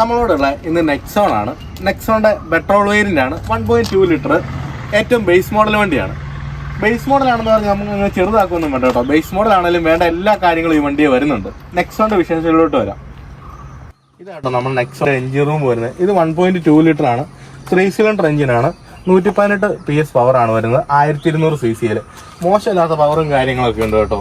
നമ്മളോടുള്ള ഇന്ന് നെക്സോൺ ആണ്. നെക്സോണിന്റെ പെട്രോൾ വേരിന്റെ ആണ് വൺ പോയിന്റ് ടു ലിറ്റർ ഏറ്റവും ബേസ് മോഡൽ വണ്ടിയാണ് ബേസ് മോഡലാണെന്ന് പറഞ്ഞാൽ നമുക്ക് അങ്ങനെ ചെറുതാക്കൊന്നും വേണ്ട കേട്ടോ. ബേസ് മോഡൽ ആണെങ്കിലും വേണ്ട. എല്ലാ കാര്യങ്ങളും ഈ വണ്ടിയെ വരുന്നുണ്ട്. നെക്സോണിന്റെ വിശേഷങ്ങളിലോട്ട് വരാം. ഇതാട്ടോ നമ്മൾ നെക്സോൺ എഞ്ചിൻ റൂം വരുന്നത്. ഇത് വൺ പോയിന്റ് ടു ലിറ്റർ ആണ്. ത്രീ സിലിണ്ടർ എഞ്ചിനാണ് നൂറ്റി പതിനെട്ട് പി എസ് പവർ ആണ് വരുന്നത്. ആയിരത്തി ഇരുന്നൂറ് സി സിയിൽ മോശമില്ലാത്ത പവറും കാര്യങ്ങളൊക്കെ ഉണ്ട് കേട്ടോ.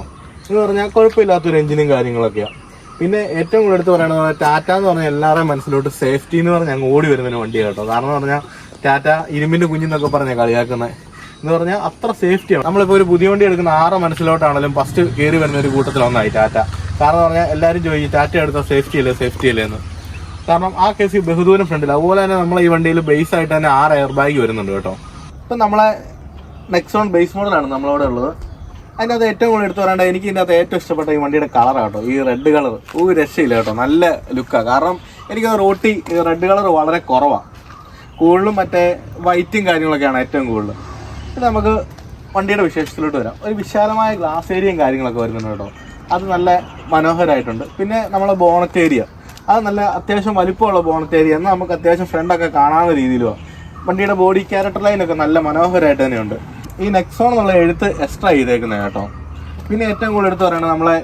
എന്ന് പറഞ്ഞാൽ കുഴപ്പമില്ലാത്തൊരു എഞ്ചിനും കാര്യങ്ങളൊക്കെയാണ് പിന്നെ ഏറ്റവും കൂടുതൽ എടുത്ത് പറയുന്നത് ടാറ്റ എന്ന് പറഞ്ഞാൽ എല്ലാവരുടെയും മനസ്സിലോട്ട് സേഫ്റ്റി എന്ന് പറഞ്ഞാൽ അങ്ങ് ഓടി വരുന്നതിന് വണ്ടി കേട്ടോ. കാരണം പറഞ്ഞാൽ ടാറ്റ ഇരുമ്പിന്റെ കുഞ്ഞെന്നൊക്കെ പറഞ്ഞ കളിയാക്കുന്നത് എന്ന് പറഞ്ഞാൽ അത്ര സേഫ്റ്റിയാണ് നമ്മളിപ്പോൾ ഒരു പുതിയ വണ്ടി എടുക്കുന്ന ആറ് മനസ്സിലോട്ടാണെങ്കിലും ഫസ്റ്റ് കയറി വരുന്ന ഒരു കൂട്ടത്തിൽ ഒന്നായി ടാറ്റ. കാരണം പറഞ്ഞാൽ എല്ലാവരും ചോദിച്ചു ടാറ്റ എടുത്ത സേഫ്റ്റി അല്ലേ സേഫ്റ്റി അല്ലേ? എന്ന്. കാരണം ആ കേസ് ബഹുദൂരം ഫ്രണ്ടിൽ അതുപോലെ തന്നെ നമ്മളെ ഈ വണ്ടിയിൽ ബേസ് ആയിട്ട് തന്നെ ആറ് എയർ ബാഗ് വരുന്നുണ്ട് കേട്ടോ. ഇപ്പം നമ്മളെ നെക്സോൺ ബേസ് മോഡലാണ് നമ്മളവിടെ ഉള്ളത്. അതിന്റെ അത് ഏറ്റവും കൂടുതൽ എടുത്തു പറയേണ്ടത് എനിക്ക് ഇതിന്റെ അകത്ത് ഏറ്റവും ഇഷ്ടപ്പെട്ട ഈ വണ്ടിയുടെ കളർ കേട്ടോ. ഈ റെഡ് കളർ ഒരു രക്ഷയില്ല കേട്ടോ. നല്ല ലുക്കാണ് കാരണം എനിക്കത് റോട്ടി റെഡ് കളർ വളരെ കുറവാണ് കൂടുതലും മറ്റേ വൈറ്റും കാര്യങ്ങളൊക്കെയാണ് ഏറ്റവും കൂടുതൽ ഇത് നമുക്ക് വണ്ടിയുടെ വിശേഷത്തിലോട്ട് വരാം. ഒരു വിശാലമായ ഗ്ലാസ് ഏരിയയും കാര്യങ്ങളൊക്കെ വരുന്നുണ്ട് കേട്ടോ. അത് നല്ല മനോഹരമായിട്ടുണ്ട് പിന്നെ നമ്മളെ ബോണറ്റ് ഏരിയ അത് നല്ല അത്യാവശ്യം വലിപ്പമുള്ള ബോണറ്റ് ഏരിയ എന്നാൽ നമുക്ക് അത്യാവശ്യം ഫ്രണ്ടൊക്കെ കാണാവുന്ന രീതിയിലുമാണ് വണ്ടിയുടെ ബോഡി ക്യാരക്ടർ ലൈനൊക്കെ നല്ല മനോഹരമായിട്ട് തന്നെയുണ്ട്. ഈ നെക്സോൺ എന്നുള്ള എഴുത്ത് എക്സ്ട്രാ ചെയ്തേക്കുന്നത് കേട്ടോ. പിന്നെ ഏറ്റവും കൂടുതൽ എടുത്ത് പറയുന്നത് നമ്മളെ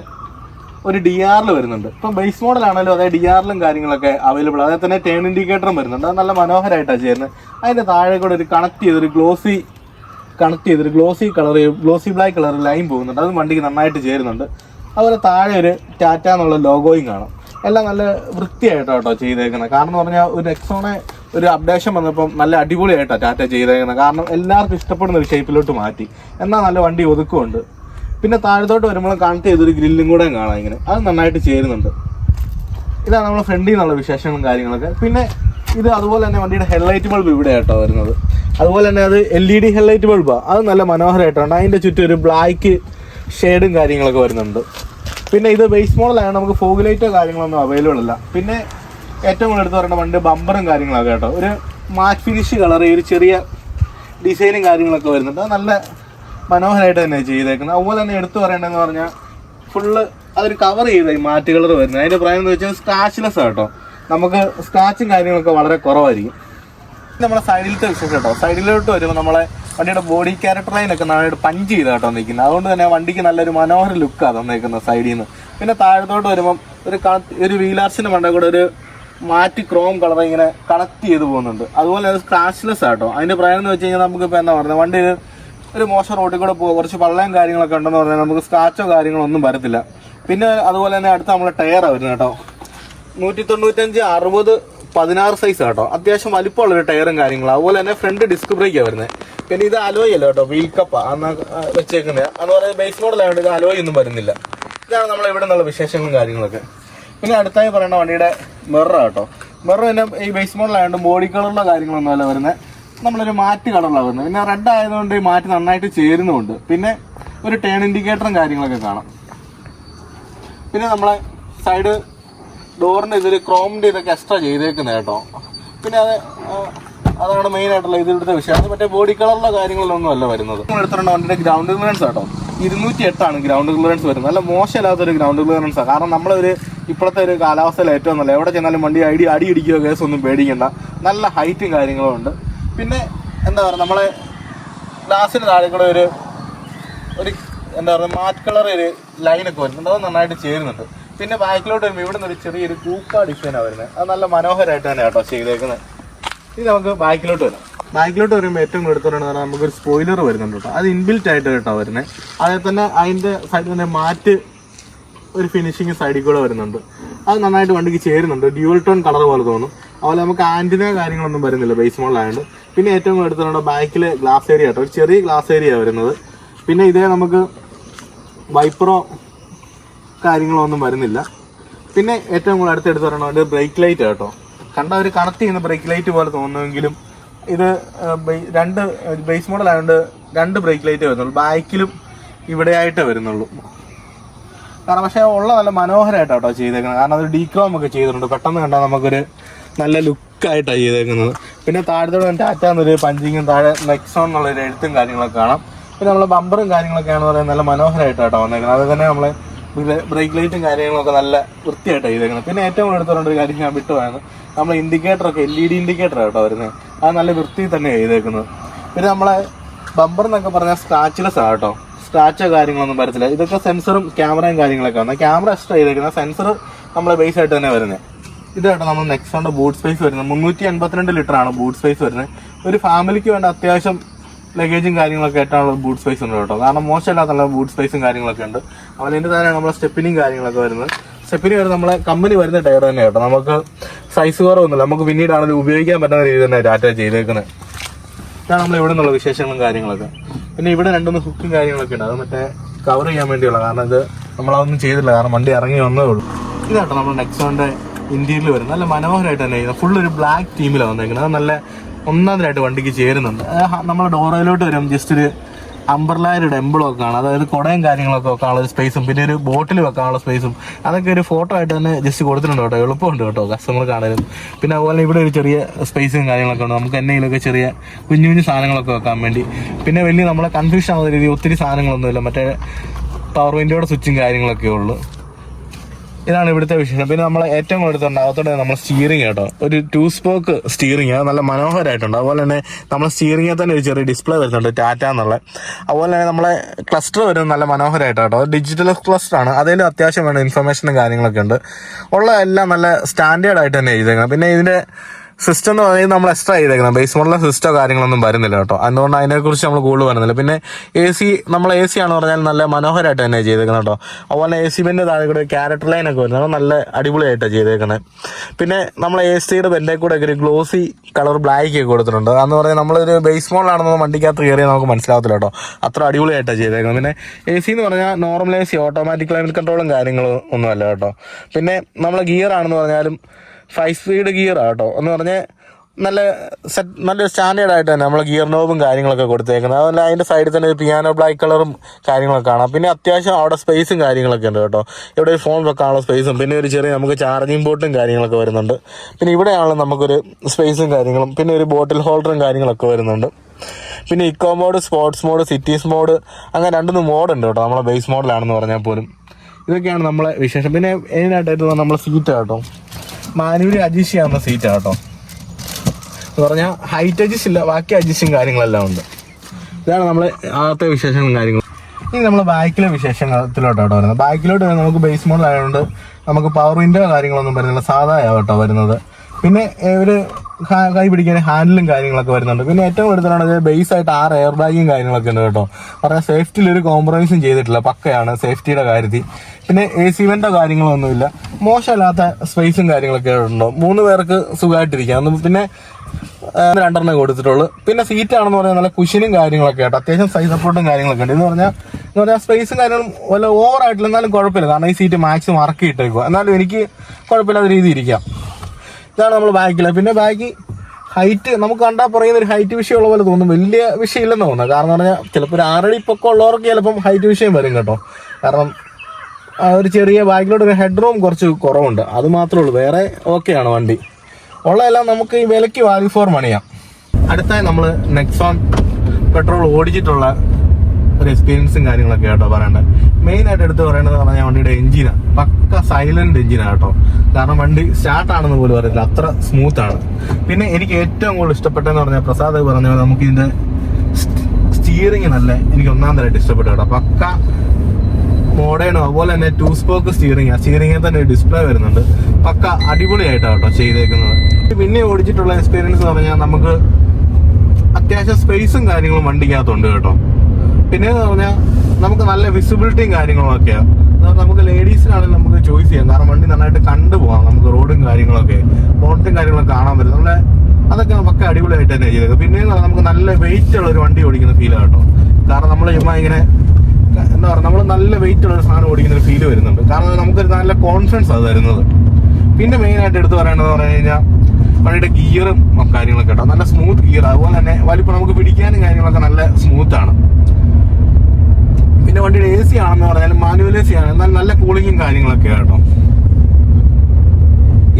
ഒരു ഡി ആറിൽ വരുന്നുണ്ട്. ഇപ്പം ബേസ് മോഡൽ ആണല്ലോ അതേ ഡി ആറിലും കാര്യങ്ങളൊക്കെ അവൈലബിൾ അതേ തന്നെ ടേൺ ഇൻഡിക്കേറ്ററും വരുന്നുണ്ട്. അത് നല്ല മനോഹരമായിട്ടാണ് ചെയ്യുന്നത്. അതിന്റെ താഴെ കൂടെ ഒരു കണക്ട് ചെയ്തൊരു ഗ്ലോസി കണക്ട് ചെയ്തൊരു glossy colour glossy black colour line പോകുന്നുണ്ട്. അത് വണ്ടിക്ക് നന്നായിട്ട് ചേരുന്നുണ്ട്. അതുപോലെ താഴെ ഒരു ടാറ്റ എന്നുള്ള ലോഗോയും കാണും. എല്ലാം നല്ല വൃത്തിയായിട്ടാണ് കേട്ടോ ചെയ്തേക്കുന്നത്. കാരണം എന്ന് പറഞ്ഞാൽ ഒരു നെക്സോണെ ഒരു അപ്ഡേഷൻ വന്നപ്പം നല്ല അടിപൊളിയായിട്ടാണ് ടാറ്റ ചെയ്തേക്കുന്നത് കാരണം എല്ലാവർക്കും ഇഷ്ടപ്പെടുന്ന ഒരു ഷേപ്പിലോട്ട് മാറ്റി. എന്നാൽ നല്ല വണ്ടി ഒതുക്കുമുണ്ട്. പിന്നെ താഴത്തോട്ട് വരുമ്പോൾ കണക്ട് ചെയ്തൊരു ഗ്രില്ലും കൂടെ കാണാം ഇങ്ങനെ. അത് നന്നായിട്ട് ചേരുന്നുണ്ട്. ഇതാണ് നമ്മുടെ ഫ്രണ്ടിൽ നിന്നുള്ള വിശേഷങ്ങളും കാര്യങ്ങളൊക്കെ. പിന്നെ ഇത് അതുപോലെ തന്നെ വണ്ടിയുടെ ഹെഡ്ലൈറ്റ് ബൾബ് ഇവിടെ ആയിട്ടോ വരുന്നത്. അതുപോലെ തന്നെ അത് എൽ ഇ ഡി ഹെഡ്ലൈറ്റ് ബൾബാണ് അത് നല്ല മനോഹരമായിട്ടുണ്ട് അതിന്റെ ചുറ്റും ഒരു ബ്ലാക്ക് ഷെയ്ഡും കാര്യങ്ങളൊക്കെ വരുന്നുണ്ട്. പിന്നെ ഇത് ബേസ് മോഡലാണ് നമുക്ക് ഫോഗ് ലൈറ്റോ കാര്യങ്ങളൊന്നും അവൈലബിൾ അല്ല. പിന്നെ ഏറ്റവും കൂടുതൽ എടുത്ത് പറയേണ്ട വണ്ടി ബമ്പറും കാര്യങ്ങളൊക്കെ കേട്ടോ. ഒരു മാറ്റ് ഫിനിഷ് കളർ ഒരു ചെറിയ ഡിസൈനും കാര്യങ്ങളൊക്കെ വരുന്നുണ്ട്. നല്ല മനോഹരമായിട്ട് തന്നെ ചെയ്തേക്കുന്നത്. അതുപോലെ തന്നെ എടുത്തു പറയേണ്ടതെന്ന് പറഞ്ഞാൽ ഫുള്ള് അതൊരു കവർ ചെയ്ത മാറ്റ് കളർ വരുന്നത്. അതിന്റെ പ്രായം എന്ന് വെച്ചാൽ സ്ക്രാച്ച്ലെസ് കേട്ടോ. നമുക്ക് സ്ക്രാച്ചും കാര്യങ്ങളൊക്കെ വളരെ കുറവായിരിക്കും. നമ്മുടെ സൈഡിലത്തെ വിശേഷം കേട്ടോ. സൈഡിലോട്ട് വരുമ്പോൾ നമ്മളെ വണ്ടിയുടെ ബോഡി ക്യാരക്ടർ ലൈനൊക്കെ നന്നായിട്ട് പഞ്ച് ചെയ്ത് കേട്ടോ നിൽക്കുന്നത്. അതുകൊണ്ട് തന്നെ വണ്ടിക്ക് നല്ലൊരു മനോഹര ലുക്കാണ് തന്നേക്കുന്നത് സൈഡിൽ നിന്ന്. പിന്നെ താഴത്തോട്ട് വരുമ്പം ഒരു ഒരു വീലാർസിന്റെ മണ്ടേ കൂടെ ഒരു മാറ്റി ക്രോം കളർ ഇങ്ങനെ കളക്ട് ചെയ്ത് പോകുന്നുണ്ട്. അതുപോലെ അത് സ്ക്രാച്ച്ലെസ് ആട്ടോ. അതിന്റെ പ്രായം എന്ന് വെച്ച് കഴിഞ്ഞാൽ നമുക്ക് ഇപ്പൊ എന്താ പറയുന്നത്? വണ്ടി ഒരു മോശം റോഡിൽ കൂടെ പോകുക കുറച്ച് പള്ളയും കാര്യങ്ങളൊക്കെ ഉണ്ടെന്ന് പറഞ്ഞാൽ നമുക്ക് സ്ക്രാച്ചോ കാര്യങ്ങളോ ഒന്നും വരത്തില്ല. പിന്നെ അതുപോലെ തന്നെ അടുത്ത നമ്മളെ ടയറാണ് വരുന്നത് കേട്ടോ. നൂറ്റി തൊണ്ണൂറ്റഞ്ച് അറുപത് പതിനാറ് സൈസ് കേട്ടോ. അത്യാവശ്യം വലിപ്പമുള്ള ഒരു ടയറും കാര്യങ്ങളും. അതുപോലെ തന്നെ ഫ്രണ്ട് ഡിസ്ക് ബ്രേക്കാണ് വരുന്നത്. പിന്നെ ഇത് അലോയ് അല്ല കേട്ടോ. വീൽ കപ്പാ അന്ന് വെച്ചേക്കുന്നത് എന്ന് പറയുന്നത് ബേസ് മോഡൽ ആയതുകൊണ്ട് ഇത് അലോയ് ഒന്നും വരുന്നില്ല. ഇതാണ് നമ്മൾ ഇവിടെ നിന്നുള്ള വിശേഷങ്ങളും കാര്യങ്ങളൊക്കെ. പിന്നെ അടുത്തായി പറയുന്ന വണ്ടിയുടെ മെറ കേട്ടോ. മെറ പിന്നെ ഈ ബേസ് മോഡലായതുകൊണ്ട് ബോഡി കളറിലുള്ള കാര്യങ്ങളൊന്നും അല്ല വരുന്നത് നമ്മളൊരു മാറ്റ് കളറിലാണ് വരുന്നത് പിന്നെ റെഡ് ആയതുകൊണ്ട് ഈ മാറ്റ് നന്നായിട്ട് ചേരുന്നുണ്ട്. പിന്നെ ഒരു ടേൺ ഇൻഡിക്കേറ്ററും കാര്യങ്ങളൊക്കെ കാണാം. പിന്നെ നമ്മളെ സൈഡ് ഡോറിന്റെ ഇതിൽ ക്രോമിന്റെ ഇതൊക്കെ എക്സ്ട്രാ ചെയ്തേക്കുന്നത് കേട്ടോ. പിന്നെ അത് അതാണ് മെയിൻ ആയിട്ടുള്ള ഇതിലത്തെ വിഷയം. അത് മറ്റേ ബോഡി കളറിലെ കാര്യങ്ങളിലൊന്നും അല്ല വരുന്നത്. നമ്മൾ എടുത്തിട്ടുണ്ട് വണ്ടിയുടെ ഗ്രൗണ്ട് ക്ലിയറൻസ് കേട്ടോ ഇരുന്നൂറ്റി എട്ടാണ് ഗ്രൗണ്ട് ക്ലിയറൻസ് വരുന്നത്. നല്ല മോശമില്ലാത്തൊരു ഗ്രൗണ്ട് ക്ലിയറൻസ് ആണ് കാരണം നമ്മളൊരു ഇപ്പോഴത്തെ ഒരു കാലാവസ്ഥയിൽ ഏറ്റവും നല്ല എവിടെ ചെന്നാലും വണ്ടി അടി അടി ഇടിക്കുകയോ കേസ് ഒന്നും പേടിക്കണ്ട. നല്ല ഹൈറ്റും കാര്യങ്ങളും ഉണ്ട്. പിന്നെ എന്താ പറയുക നമ്മളെ ഗ്ലാസിന് താഴെ കൂടെ ഒരു ഒരു എന്താ പറയുക മാറ്റ് കളർ ഒരു ലൈനൊക്കെ വരുന്നുണ്ട്. അത് നന്നായിട്ട് ചേരുന്നുണ്ട്. പിന്നെ ബാക്കിലോട്ട് വരുമ്പോൾ ഇവിടെ നിന്ന് ഒരു ചെറിയൊരു കൂപ്പ ഡിസൈനാണ് വരുന്നത്. അത് നല്ല മനോഹരമായിട്ട് തന്നെ കേട്ടോ ചെയ്തേക്കുന്നത് ഇനി നമുക്ക് ബാക്കിലോട്ട് വരാം. ബാക്കിലോട്ട് വരുമ്പോൾ ഏറ്റവും കൂടുതൽ എടുത്തോണ്ട് പറഞ്ഞാൽ നമുക്കൊരു സ്പോയിലർ വരുന്നുണ്ട് കേട്ടോ. അത് ഇൻബിൽറ്റ് ആയിട്ട് കേട്ടോ വരുന്നത് അതേ തന്നെ അതിന്റെ സൈഡിൽ തന്നെ മാറ്റ് ഒരു ഫിനിഷിങ് സൈഡിൽ കൂടെ വരുന്നുണ്ട്. അത് നന്നായിട്ട് വണ്ടിക്ക് ചേരുന്നുണ്ട്. ഡ്യൂൾ ടോൺ കളർ പോലെ തോന്നും. അതുപോലെ നമുക്ക് ആന്റിന കാര്യങ്ങളൊന്നും വരുന്നില്ല. ബേസ് മോഡലായതുകൊണ്ട് പിന്നെ ഏറ്റവും കൂടുതൽ എടുത്തോണ്ട് ബാക്കിൽ ഗ്ലാസ് ഏരിയ കേട്ടോ. ഒരു ചെറിയ ഗ്ലാസ് ഏരിയ വരുന്നത്. പിന്നെ ഇതേ നമുക്ക് വൈപ്രോ കാര്യങ്ങളൊന്നും വരുന്നില്ല. പിന്നെ ഏറ്റവും കൂടുതൽ അടുത്ത് എടുത്ത് പറയണത് ബ്രേക്ക് ലൈറ്റ് കേട്ടോ. കണ്ട ഒരു കണക്ട് ചെയ്യുന്ന ബ്രേക്ക് ലൈറ്റ് പോലെ തോന്നുമെങ്കിലും ഇത് രണ്ട് ബേസ് മോഡൽ ആയതുകൊണ്ട് രണ്ട് ബ്രേക്ക് ലൈറ്റേ വരുന്നുള്ളൂ. ബാക്കിലും ഇവിടെയായിട്ടേ വരുന്നുള്ളൂ. കാരണം പക്ഷേ ഉള്ള നല്ല മനോഹരമായിട്ടാണ് കേട്ടോ ചെയ്തേക്കുന്നത്. കാരണം അത് ഡീക്രോം ഒക്കെ ചെയ്തിട്ടുണ്ട്. പെട്ടെന്ന് കണ്ടാൽ നമുക്കൊരു നല്ല ലുക്കായിട്ടാണ് ചെയ്തേക്കുന്നത്. പിന്നെ താഴത്തോടെ ടാറ്റ പഞ്ചിങ്ങും താഴെ നെക്സോൺ എന്നുള്ളൊരു എഴുത്തും കാര്യങ്ങളൊക്കെ കാണാം. പിന്നെ നമ്മളെ ബമ്പറും കാര്യങ്ങളൊക്കെയാണെന്ന് പറയുന്നത് നല്ല മനോഹരമായിട്ടാണ് കേട്ടോ വന്നേക്കുന്നത്. അത് തന്നെ ബ്രേക്ക് ലൈറ്റും കാര്യങ്ങളൊക്കെ നല്ല വൃത്തിയായിട്ട് ചെയ്തേക്കുന്നത് പിന്നെ ഏറ്റവും കൂടുതൽ എടുത്തോണ്ട് ഒരു കാര്യം ഞാൻ വിട്ടുപോയാണ്. നമ്മൾ ഇൻഡിക്കേറ്റർ ഒക്കെ എൽ ഇ ഡി ഇൻഡിക്കേറ്റർ കേട്ടോ വരുന്നത് അത് നല്ല വൃത്തി തന്നെ ചെയ്തേക്കുന്നത്. പിന്നെ നമ്മളെ ബമ്പർ എന്നൊക്കെ പറഞ്ഞാൽ സ്ക്രാച്ച്ലെസ് ആണ് കേട്ടോ. സ്ക്രാച്ചോ കാര്യങ്ങളൊന്നും വരത്തില്ല. ഇതൊക്കെ സെൻസറും ക്യാമറയും കാര്യങ്ങളൊക്കെ വന്നത് ക്യാമറ എക്സ്ട്രാ ചെയ്തേക്കുന്നത് സെൻസർ നമ്മളെ ബേസ് ആയിട്ട് തന്നെ വരുന്നത് ഇതായിട്ട് നമ്മൾ നെക്സോണിന്റെ ബൂട്ട് സ്പേസ് വരുന്നത്. മുന്നൂറ്റി എൺപത്തിരണ്ട് ലിറ്റർ ആണ് ബൂട്ട് സ്പേസ് വരുന്നത്. ഒരു ഫാമിലിക്ക് വേണ്ട അത്യാവശ്യം ലഗേജും കാര്യങ്ങളൊക്കെ ആയിട്ടാണ് ബൂട്ട് സ്പേസ് ഉണ്ട് കേട്ടോ. കാരണം മോശമില്ലാത്ത ബൂട്ട് സ്പേസും കാര്യങ്ങളൊക്കെ ഉണ്ട്. അതുപോലെ അതിന്റെ തന്നെ നമ്മുടെ സ്റ്റെപ്പിനും കാര്യങ്ങളൊക്കെ വരുന്നത്. സ്റ്റെപ്പിന് വരുന്നത് നമ്മളെ കമ്പനി വരുന്ന ടയർ തന്നെ കേട്ടോ. നമുക്ക് സൈസ് കുറവൊന്നുമില്ല. നമുക്ക് പിന്നീടാണെങ്കിലും ഉപയോഗിക്കാൻ പറ്റുന്ന രീതി തന്നെ ടാറ്റ ചെയ്തേക്കുന്നത്. ഇതാണ് നമ്മൾ ഇവിടെ നിന്നുള്ള വിശേഷങ്ങളും കാര്യങ്ങളൊക്കെ. പിന്നെ ഇവിടെ രണ്ടൊന്ന് ഹുക്കും കാര്യങ്ങളൊക്കെ ഉണ്ട്. അത് മറ്റേ കവർ ചെയ്യാൻ വേണ്ടിയുള്ള. കാരണം ഇത് നമ്മളതൊന്നും ചെയ്തില്ല. കാരണം വണ്ടി ഇറങ്ങി വന്നേ ഉള്ളൂ. ഇതാട്ടോ നമ്മൾ നെക്സോണിന്റെ ഇന്ത്യയിൽ വരുന്നത്. നല്ല മനോഹരമായിട്ട് തന്നെ ചെയ്യുന്നത്. ഫുൾ ഒരു ബ്ലാക്ക് തീമിലാണ് വന്നേക്കുന്നത്. നല്ല ഒന്നാമതായിട്ട് വണ്ടിക്ക് ചേരുന്നുണ്ട്. നമ്മുടെ ഡോറയിലോട്ട് വരും. ജസ്റ്റ് ഒരു അമ്പർലായരുടെ എംബിളും ഒക്കെ ആണ് അതായത് കുടയും കാര്യങ്ങളൊക്കെ വെക്കാനുള്ള ഒരു സ്പേസും പിന്നെ ഒരു ബോട്ടിൽ വെക്കാനുള്ള സ്പേസും അതൊക്കെ ഒരു ഫോട്ടോ ആയിട്ട് തന്നെ ജസ്റ്റ് കൊടുത്തിട്ടുണ്ട് കേട്ടോ. എളുപ്പമുണ്ട് കേട്ടോ കസ്റ്റമർ കാണാനും പിന്നെ അതുപോലെ ഇവിടെ ഒരു ചെറിയ സ്പേസും കാര്യങ്ങളൊക്കെ ഉണ്ട്. നമുക്ക് എന്തെങ്കിലുമൊക്കെ ചെറിയ കുഞ്ഞു കുഞ്ഞു സാധനങ്ങളൊക്കെ വെക്കാൻ വേണ്ടി. പിന്നെ വലിയ നമ്മളെ കൺഫ്യൂഷൻ ആവുന്ന രീതിയിൽ ഒത്തിരി സാധനങ്ങളൊന്നുമില്ല. മറ്റേ പവർ വിൻഡോയുടെ സ്വിച്ചും കാര്യങ്ങളൊക്കെ ഉള്ളു. ഇതാണ് ഇവിടുത്തെ വിശേഷം. പിന്നെ നമ്മൾ ഏറ്റവും കൂടുതൽ അകത്തോടെ നമ്മൾ സ്റ്റിയറിംഗ് കേട്ടോ. ഒരു ടൂ സ്പോക്ക് സ്റ്റിയറിംഗ് നല്ല മനോഹരമായിട്ടുണ്ട് അതുപോലെ തന്നെ നമ്മൾ സ്റ്റിയറിംഗിൽ തന്നെ ഒരു ചെറിയ ഡിസ്പ്ലേ വരുന്നുണ്ട് ടാറ്റ എന്നുള്ള. അതുപോലെ തന്നെ നമ്മളെ ക്ലസ്റ്റർ വരുന്നത് നല്ല മനോഹരമായിട്ട് കേട്ടോ. ഡിജിറ്റൽ ക്ലസ്റ്റർ ആണ്. അതിലും അത്യാവശ്യം വേണം ഇൻഫർമേഷനും കാര്യങ്ങളൊക്കെ ഉണ്ട്. ഉള്ള എല്ലാം നല്ല സ്റ്റാൻഡേർഡ് ആയിട്ട് തന്നെ ചെയ്തേക്കുന്നത് പിന്നെ ഇതിന്റെ സിസ്റ്റം എന്ന് പറയുന്നത് നമ്മൾ എക്സ്ട്രാ ചെയ്തേക്കണം. ബേസ് മോഡലിലെ സിസ്റ്റോ കാര്യങ്ങളൊന്നും വരുന്നില്ല കേട്ടോ. അതുകൊണ്ട് അതിനെക്കുറിച്ച് നമ്മൾ കൂടുതൽ വരുന്നില്ല പിന്നെ എ സി നമ്മൾ എ സി ആണെന്ന് പറഞ്ഞാൽ നല്ല മനോഹരമായിട്ട് തന്നെ ചെയ്തേക്കണം കേട്ടോ. അതുപോലെ എ സി ബിന്റെ താഴെ കൂടെ ക്യാരക്ടർ ലൈൻ ഒക്കെ വരുന്നത്. നല്ല അടിപൊളിയായിട്ടാണ് ചെയ്തേക്കുന്നത് പിന്നെ നമ്മൾ എ സിയുടെ ബെല്ലിൽ കൂടെ ഒക്കെ ഒരു ഗ്ലോസി കളർ ബ്ലാക്ക് ഒക്കെ കൊടുത്തിട്ടുണ്ട്. അതെന്ന് പറഞ്ഞാൽ നമ്മളൊരു ബേസ് മോഡലാണെന്ന് വണ്ടിക്കകത്ത് കയറിയാൽ നമുക്ക് മനസ്സിലാവത്തില്ല കേട്ടോ. അത്ര അടിപൊളിയായിട്ടാണ് ചെയ്തേക്കുന്നത് പിന്നെ എ സി എന്ന് പറഞ്ഞാൽ normal A C automatic climate കൺട്രോളും കാര്യങ്ങളും ഒന്നുമല്ല കേട്ടോ. പിന്നെ നമ്മൾ ഗിയർ ആണെന്ന് പറഞ്ഞാലും ഫൈവ് സ്പീഡ് ഗിയർ ആട്ടോ എന്ന് പറഞ്ഞാൽ നല്ല സെറ്റ് നല്ല സ്റ്റാൻഡേർഡ് ആയിട്ട് തന്നെ നമ്മൾ ഗിയർ നോബും കാര്യങ്ങളൊക്കെ കൊടുത്തേക്കുന്നത്. അതുപോലെ അതിന്റെ സൈഡിൽ തന്നെ ഒരു പിയാനോ ബ്ലാക്ക് കളറും കാര്യങ്ങളൊക്കെ കാണാം. പിന്നെ അത്യാവശ്യം അവിടെ സ്പേസും കാര്യങ്ങളൊക്കെ ഉണ്ട് കേട്ടോ. ഇവിടെ ഒരു ഫോൺ വെക്കാനുള്ള സ്പേസും പിന്നെ ഒരു ചെറിയ നമുക്ക് ചാർജിങ് ബോട്ടും കാര്യങ്ങളൊക്കെ വരുന്നുണ്ട്. പിന്നെ ഇവിടെയാണ് നമുക്കൊരു സ്പേസും കാര്യങ്ങളും പിന്നെ ഒരു ബോട്ടിൽ ഹോൾഡറും കാര്യങ്ങളൊക്കെ വരുന്നുണ്ട്. പിന്നെ eco mode sports mode cities mode അങ്ങനെ രണ്ടൊന്ന് മോഡ് ഉണ്ട് കേട്ടോ. നമ്മളെ ബേസ് മോഡലാണെന്ന് പറഞ്ഞാൽ പോലും. ഇതൊക്കെയാണ് നമ്മളെ വിശേഷം. പിന്നെ മെയിനായിട്ടായിട്ട് നമ്മളെ സീറ്റ് കേട്ടോ. മാനുവലി അഡ്ജസ്റ്റ് ചെയ്യാവുന്ന സീറ്റ് കേട്ടോ. എന്ന് പറഞ്ഞാൽ ഹൈറ്റ് അഡ്ജസ്റ്റ് ഇല്ല ബാക്കി അഡ്ജസ്റ്റും കാര്യങ്ങളെല്ലാം ഉണ്ട്. ഇതാണ് നമ്മളെ ആദ്യത്തെ വിശേഷങ്ങളും കാര്യങ്ങളും. ഇനി നമ്മൾ ബാക്കിലെ വിശേഷത്തിലോട്ടാട്ടോ വരുന്നത്. ബാക്കിലോട്ട് നമുക്ക് ബേസ് മോഡൽ ആയതുകൊണ്ട് നമുക്ക് പവർ വിൻഡോ കാര്യങ്ങളൊന്നും വരുന്നില്ല. സാധാ കേട്ടോ വരുന്നത്. പിന്നെ ഒരു കൈ പിടിക്കാൻ ഹാൻഡിലും കാര്യങ്ങളൊക്കെ വരുന്നുണ്ട്. പിന്നെ ഏറ്റവും കൂടുതലാണ് ബേസ് ആയിട്ട് ആറ് എയർ ബാഗും കാര്യങ്ങളൊക്കെ ഉണ്ട് കേട്ടോ. പറയാ സേഫ്റ്റിയിൽ ഒരു കോംപ്രമൈസും ചെയ്തിട്ടില്ല. പക്കയാണ് സേഫ്റ്റിയുടെ കാര്യത്തിൽ. പിന്നെ എ സി വെന്റോ കാര്യങ്ങളൊന്നുമില്ല. മോശമല്ലാത്ത സ്പേസും കാര്യങ്ങളൊക്കെ ഉണ്ടോ? മൂന്ന് പേർക്ക് സുഖമായിട്ടിരിക്കാം. പിന്നെ രണ്ടെണ്ണേ കൊടുത്തിട്ടുള്ളൂ. പിന്നെ സീറ്റ് ആണെന്ന് പറഞ്ഞാൽ നല്ല കുഷനും കാര്യങ്ങളൊക്കെ ആയിട്ട് അത്യാവശ്യം സൈസ് സപ്പോർട്ടും കാര്യങ്ങളൊക്കെ ഉണ്ട്. എന്ന് പറഞ്ഞാൽ എന്ന് പറഞ്ഞാൽ സ്പേസും കാര്യങ്ങളും വല്ല ഓവർ ആയിട്ടില്ല എന്നാലും കുഴപ്പമില്ല. കാരണം ഈ സീറ്റ് മാക്സിമം ഇറക്കി ഇട്ടേക്കുക എന്നാലും എനിക്ക് കുഴപ്പമില്ലാത്ത രീതി ഇരിക്കാം. ഇതാണ് നമ്മൾ ബാക്കിൽ പിന്നെ ബാക്കി ഹൈറ്റ് നമുക്ക് കണ്ടാൽ പറയുന്ന ഒരു ഹൈറ്റ് വിഷയം ഉള്ള പോലെ തോന്നും. വലിയ വിഷയമില്ലെന്ന് തോന്നുന്നത് കാരണം പറഞ്ഞാൽ ചിലപ്പോൾ ഒരു ആറടി പൊക്കം ഉള്ളവർക്ക് ചിലപ്പം ഹൈറ്റ് വിഷയം വരും കേട്ടോ. കാരണം ഒരു ചെറിയ ബാക്കിലോട്ട് ഒരു ഹെഡ് റൂം കുറച്ച് കുറവുണ്ട്. അത് മാത്രമേ ഉള്ളൂ. വേറെ ഓക്കെയാണ് വണ്ടി. ഉള്ളതെല്ലാം നമുക്ക് ഈ വിലയ്ക്ക് വാല്യൂ ഫോർ മണിയാം അടുത്തായി നമ്മൾ നെക്സോൺ പെട്രോൾ ഓടിച്ചിട്ടുള്ള ഒരു എക്സ്പീരിയൻസും കാര്യങ്ങളൊക്കെ കേട്ടോ പറയേണ്ടത് മെയിൻ ആയിട്ട് എടുത്ത് പറയേണ്ടത് പറഞ്ഞാൽ വണ്ടിയുടെ എഞ്ചിനാണ് പക്ക സൈലന്റ് എഞ്ചിനാണ് കേട്ടോ. കാരണം വണ്ടി സ്റ്റാർട്ട് ആണെന്ന് പോലും അറിയില്ല അത്ര സ്മൂത്ത് ആണ്. പിന്നെ എനിക്ക് ഏറ്റവും കൂടുതൽ ഇഷ്ടപ്പെട്ടെന്ന് പറഞ്ഞാൽ പ്രസാദ് പറഞ്ഞ നമുക്ക് ഇതിന്റെ സ്റ്റിയറിംഗ് നല്ല എനിക്ക് ഒന്നാം തരമായിട്ട് ഇഷ്ടപ്പെട്ടു കേട്ടോ. പക്ക മോഡേണോ അതുപോലെ തന്നെ ടൂ സ്പോക്ക് സ്റ്റിയറിംഗ് ആ. സ്റ്റിയറിംഗിൽ തന്നെ ഡിസ്പ്ലേ വരുന്നുണ്ട്. പക്ക അടിപൊളിയായിട്ടാണ് കേട്ടോ ചെയ്തേക്കുന്നത്. പിന്നെ ഓടിച്ചിട്ടുള്ള എക്സ്പീരിയൻസ് പറഞ്ഞാൽ നമുക്ക് അത്യാവശ്യം സ്പേസും കാര്യങ്ങളും വണ്ടിക്കകത്തുണ്ട് കേട്ടോ. പിന്നെ എന്ന് പറഞ്ഞാൽ നമുക്ക് നല്ല വിസിബിലിറ്റിയും കാര്യങ്ങളും ഒക്കെയാണ് അതായത് നമുക്ക് ലേഡീസിനാണെങ്കിൽ നമുക്ക് ചോയ്സ് ചെയ്യാം. കാരണം വണ്ടി നന്നായിട്ട് കണ്ടു പോകാം നമുക്ക് റോഡും കാര്യങ്ങളൊക്കെ. റോഡും കാര്യങ്ങളൊക്കെ കാണാൻ പറ്റും. നമ്മളെ അതൊക്കെ നമുക്ക് അടിപൊളിയായിട്ട് തന്നെ ചെയ്തത് പിന്നെ നമുക്ക് നല്ല വെയിറ്റ് ഉള്ള ഒരു വണ്ടി ഓടിക്കുന്ന ഫീൽ കേട്ടോ. കാരണം നമ്മൾ ചുമ്മാ ഇങ്ങനെ എന്താ പറയുക നമ്മൾ നല്ല വെയിറ്റ് ഉള്ള ഒരു സാധനം ഓടിക്കുന്ന ഒരു ഫീൽ വരുന്നുണ്ട്. കാരണം നമുക്കൊരു നല്ല കോൺഫിഡൻസ് അത് തരുന്നത്. പിന്നെ മെയിൻ ആയിട്ട് എടുത്ത് പറയേണ്ടത് പറഞ്ഞു കഴിഞ്ഞാൽ വണ്ടിയുടെ ഗിയറും കാര്യങ്ങളൊക്കെ കേട്ടോ. നല്ല സ്മൂത്ത് ഗിയർ അതുപോലെ തന്നെ വലിപ്പം നമുക്ക് പിടിക്കാനും കാര്യങ്ങളൊക്കെ നല്ല സ്മൂത്ത് ആണ് പിന്നെ വണ്ടിയുടെ എ സി ആണെന്ന് പറഞ്ഞാലും മാനുവൽ എ സി ആണ്. എന്നാൽ നല്ല കൂളിങ്ങും കാര്യങ്ങളൊക്കെ കേട്ടോ.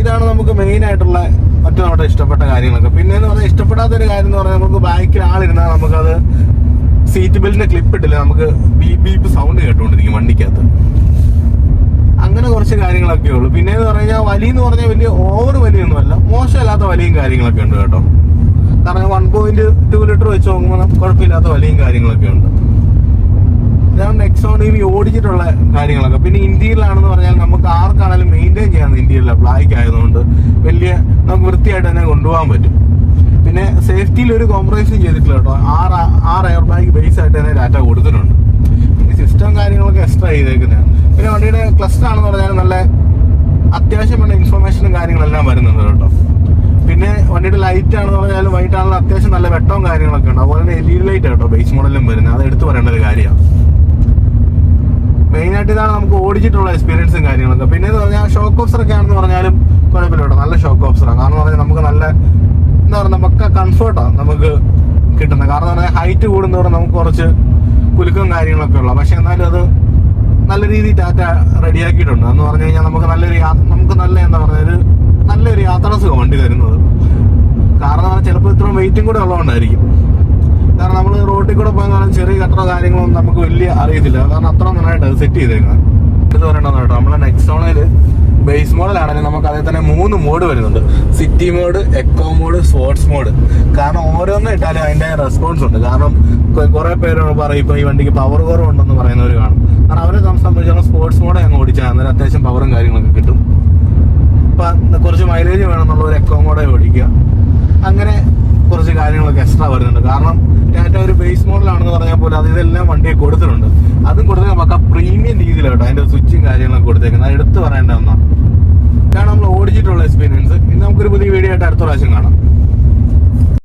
ഇതാണ് നമുക്ക് മെയിൻ ആയിട്ടുള്ള മറ്റു നമ്മുടെ ഇഷ്ടപ്പെട്ട കാര്യങ്ങളൊക്കെ. പിന്നെ എന്ന് പറഞ്ഞാൽ ഇഷ്ടപ്പെടാത്ത ഒരു കാര്യം എന്ന് പറഞ്ഞാൽ നമുക്ക് ബാക്കിൽ ആളിരുന്നാൽ നമുക്കത് സീറ്റ് ബെൽറ്റിന്റെ ക്ലിപ്പ് ഇട്ടില്ല. നമുക്ക് ബീപ് ബീപ്പ് സൗണ്ട് കേട്ടുകൊണ്ടിരിക്കും വണ്ടിക്കകത്ത്. അങ്ങനെ കുറച്ച് കാര്യങ്ങളൊക്കെ ഉള്ളൂ. പിന്നെ എന്ന് പറഞ്ഞാൽ വലി എന്ന് പറഞ്ഞാൽ വലിയ ഓവർ വലിയൊന്നുമല്ല മോശമല്ലാത്ത വലിയും കാര്യങ്ങളൊക്കെ ഉണ്ട് കേട്ടോ. കാരണം വൺ പോയിന്റ് ടു ലിറ്റർ വെച്ച് നോക്കുമ്പോൾ കുഴപ്പമില്ലാത്ത വലിയും കാര്യങ്ങളൊക്കെ ഉണ്ട്. ഇതാണ് നെക്സോൺ ഓടിച്ചിട്ടുള്ള കാര്യങ്ങളൊക്കെ. പിന്നെ ഇന്ത്യയിലാണെന്ന് പറഞ്ഞാൽ നമുക്ക് ആർക്കാണെങ്കിലും മെയിന്റെയിൻ ചെയ്യാൻ ഇന്ത്യയിലെ ബ്ലാക്ക് ആയതുകൊണ്ട് വലിയ നമുക്ക് വൃത്തിയായിട്ട് തന്നെ കൊണ്ടുപോകാൻ പറ്റും. പിന്നെ സേഫ്റ്റിയിൽ ഒരു കോംപ്രമൈസും ചെയ്തിട്ടില്ല കേട്ടോ. ആറ് ആറ് എയർ ബാഗ് ബേസ് ആയിട്ട് തന്നെ ഡാറ്റ കൊടുത്തിട്ടുണ്ട്. പിന്നെ സിസ്റ്റം കാര്യങ്ങളൊക്കെ എക്സ്ട്രാ ചെയ്തേക്കുന്നതാണ്. പിന്നെ വണ്ടിയുടെ ക്ലസ്റ്റർ ആണെന്ന് പറഞ്ഞാൽ നല്ല അത്യാവശ്യം വേണ്ട ഇൻഫർമേഷനും കാര്യങ്ങളെല്ലാം വരുന്നുണ്ട് കേട്ടോ. പിന്നെ വണ്ടിയുടെ ലൈറ്റ് ആണെന്ന് പറഞ്ഞാൽ ആണെങ്കിലും അത്യാവശ്യം നല്ല വെട്ടവും കാര്യങ്ങളൊക്കെ ഉണ്ട്. അതുപോലെ തന്നെ എൽ ഇ ലൈറ്റ് കേട്ടോ. ബേസ് മോഡലും വരുന്നത്. അത് എടുത്തു പറയേണ്ട ഒരു കാര്യമാണ്. മെയിൻ ആയിട്ട് ഇതാണ് നമുക്ക് ഓടിച്ചിട്ടുള്ള എക്സ്പീരിയൻസും കാര്യങ്ങളൊക്കെ പിന്നെ എന്ന് പറഞ്ഞാൽ ഷോക്ക് ഓഫ്സർ ഒക്കെ ആണെന്ന് പറഞ്ഞാലും കുഴപ്പമില്ല കേട്ടോ. നല്ല ഷോക്ക് ഓഫ്സറാണ് കാരണം പറഞ്ഞാൽ നമുക്ക് നല്ല എന്താ പറയുക നമുക്ക് കംഫർട്ടാണ് നമുക്ക് കിട്ടുന്നത്. കാരണം പറഞ്ഞാൽ ഹൈറ്റ് കൂടുന്നതോടെ നമുക്ക് കുറച്ച് കുലുക്കും കാര്യങ്ങളൊക്കെ ഉള്ള. പക്ഷെ എന്നാലും അത് നല്ല രീതിയിൽ ടാറ്റ റെഡിയാക്കിയിട്ടുണ്ട് എന്ന് പറഞ്ഞു കഴിഞ്ഞാൽ നമുക്ക് നല്ലൊരു നമുക്ക് നല്ല എന്താ പറയുക നല്ലൊരു യാത്രാസുഖം വണ്ടി തരുന്നത്. കാരണം ചിലപ്പോൾ ഇത്രയും വെയിറ്റും കൂടെ ഉള്ളതുകൊണ്ടായിരിക്കും. കാരണം നമ്മൾ റോട്ടിൽ കൂടെ പോയെന്ന് പറഞ്ഞാൽ ചെറിയ കട്ടറോ കാര്യങ്ങളൊന്നും നമുക്ക് വലിയ അറിയത്തില്ല. കാരണം അത്ര നന്നായിട്ട് സെറ്റ് ചെയ്തേക്കുന്നത് ഇത് പറയണമെന്ന് കേട്ടോ? നമ്മളെ നെക്സോണിൽ ബേസ് മോഡലാണെങ്കിൽ നമുക്ക് അതിൽ തന്നെ മൂന്ന് മോഡ് വരുന്നുണ്ട്. City mode eco mode sports mode കാരണം ഓരോന്നും ഇട്ടാലും അതിന്റെ റെസ്പോൺസ് ഉണ്ട്. കാരണം കുറേ പേര് പറയും ഈ വണ്ടിക്ക് പവർ കുറവുണ്ടെന്ന് പറയുന്നവർ കാണും. കാരണം അവരെ സംബന്ധിച്ചോളം സ്പോർട്സ് മോഡ് അങ്ങ് ഓടിച്ചാൽ അന്നേരം അത്യാവശ്യം പവറും കാര്യങ്ങളൊക്കെ കിട്ടും. ഇപ്പൊ കുറച്ച് മൈലേജ് വേണമെന്നുള്ള ഒരു എക്കോ മോഡേ ഓടിക്കുക. അങ്ങനെ കുറച്ച് കാര്യങ്ങളൊക്കെ എക്സ്ട്രാ വരുന്നുണ്ട്. കാരണം ടാറ്റ ഒരു ബേസ് മോഡലാണെന്ന് പറഞ്ഞാൽ പോലും അത് ഇതെല്ലാം വണ്ടിയെ കൊടുത്തിട്ടുണ്ട്. അതും കൊടുത്ത നമുക്ക് പ്രീമിയം രീതിയിലാണ് അതിന്റെ സ്വിച്ചും കാര്യങ്ങളൊക്കെ കൊടുത്തേക്കുന്നത്. അത് എടുത്തു പറയേണ്ട ഒന്നാണ് ഇതാണ് നമ്മൾ ഓടിച്ചിട്ടുള്ള എക്സ്പീരിയൻസ് ഇനി നമുക്കൊരു പുതിയ വീഡിയോ ആയിട്ട് അടുത്ത പ്രാവശ്യം കാണാം.